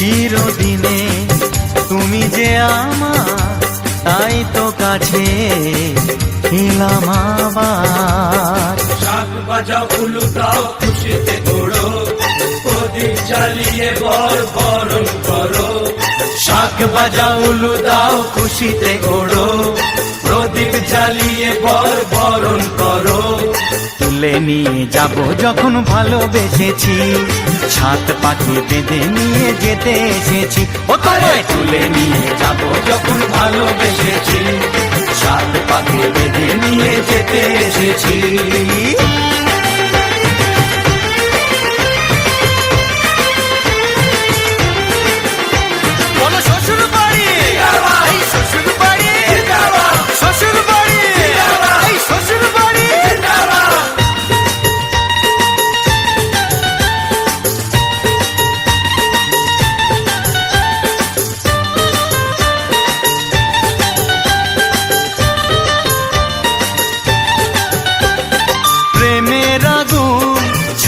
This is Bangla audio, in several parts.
চিরদিনে। তুমি যে আমার তাই তো কাছে এলাম আবার। শাক বাজাও উলু দাও খুশিতে ওড়ো প্রদীপ জ্বালিয়ে বর বরণ করো। শাক বাজাও উলু দাও খুশিতে ওড়ো প্রদীপ জ্বালিয়ে বর বরণ করো। তুলে নিয়ে যাব যখন ভালোবেসেছি। সাত পাখি বেঁধে নিয়ে যেতে এসেছি। ও তোমায় তুলে নিয়ে যাব যখন ভালোবেসেছি। সাত পাখি বেঁধে নিয়ে যেতে এসেছি।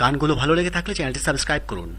গানগুলো ভালো লেগে থাকলে চ্যানেলটি সাবস্ক্রাইব করুন।